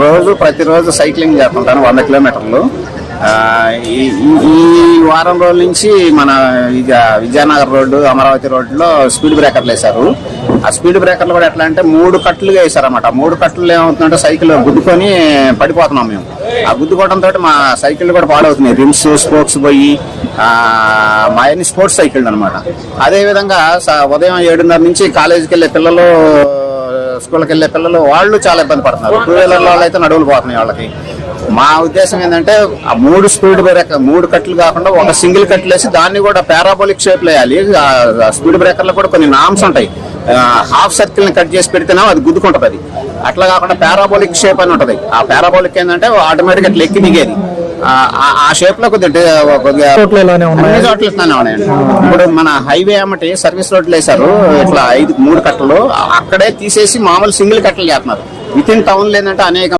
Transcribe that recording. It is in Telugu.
రోజు ప్రతిరోజు సైక్లింగ్ చేస్తుంటాను వంద కిలోమీటర్లు. ఈ ఈ- వారం రోజుల నుంచి మన ఇక విజయనగర్ రోడ్డు అమరావతి రోడ్లో స్పీడ్ బ్రేకర్లు వేశారు. ఆ స్పీడ్ బ్రేకర్లు కూడా ఎట్లా అంటే మూడు కట్లుగా వేశారన్నమాట. మూడు కట్లు ఏమవుతుందంటే సైకిల్ గుద్దుకొని పడిపోతున్నాం మేము. ఆ గుద్దుకోవడంతో మా సైకిల్ కూడా పాడవుతున్నాయి. రిమ్స్ స్పోక్స్ పోయి మా అన్ని స్పోర్ట్స్ సైకిల్ అనమాట అదేవిధంగా ఉదయం ఏడున్నర నుంచి కాలేజీకి వెళ్ళే పిల్లలు స్కూల్కి వెళ్ళే పిల్లలు వాళ్ళు చాలా ఇబ్బంది పడుతున్నారు. టూ వీలర్ వాళ్ళు అయితే నడువులు పోతున్నాయి వాళ్ళకి. మా ఉద్దేశం ఏంటంటే ఆ మూడు స్పీడ్ బ్రేక్ మూడు కట్లు కాకుండా ఒక సింగిల్ కట్లు వేసి దాన్ని కూడా పారాబోలిక్ షేప్ వేయాలి. స్పీడ్ బ్రేకర్లో కూడా కొన్ని నామ్స్ ఉంటాయి. హాఫ్ సర్కిల్ని కట్ చేసి పెడితేనే అది గుద్దుకుంటది. అది అట్లా కాకుండా పారాబోలిక్ షేప్ అని ఉంటది. ఆ పారాబోలిక్ ఏంటంటే ఆటోమేటిక్ అట్లా ఎక్కి దిగేది. ఆ- షేప్లో కొద్దిగా అన్ని చోట్ల ఉన్నాయండి ఇప్పుడు మన హైవే అమ్మటి సర్వీస్ రోడ్లు వేశారు ఇట్లా ఐదు మూడు కట్టలు అక్కడే తీసేసి మామూలు సింగిల్ కట్టలు చేస్తున్నారు. విత్ ఇన్ టౌన్ లేదంటే అనేక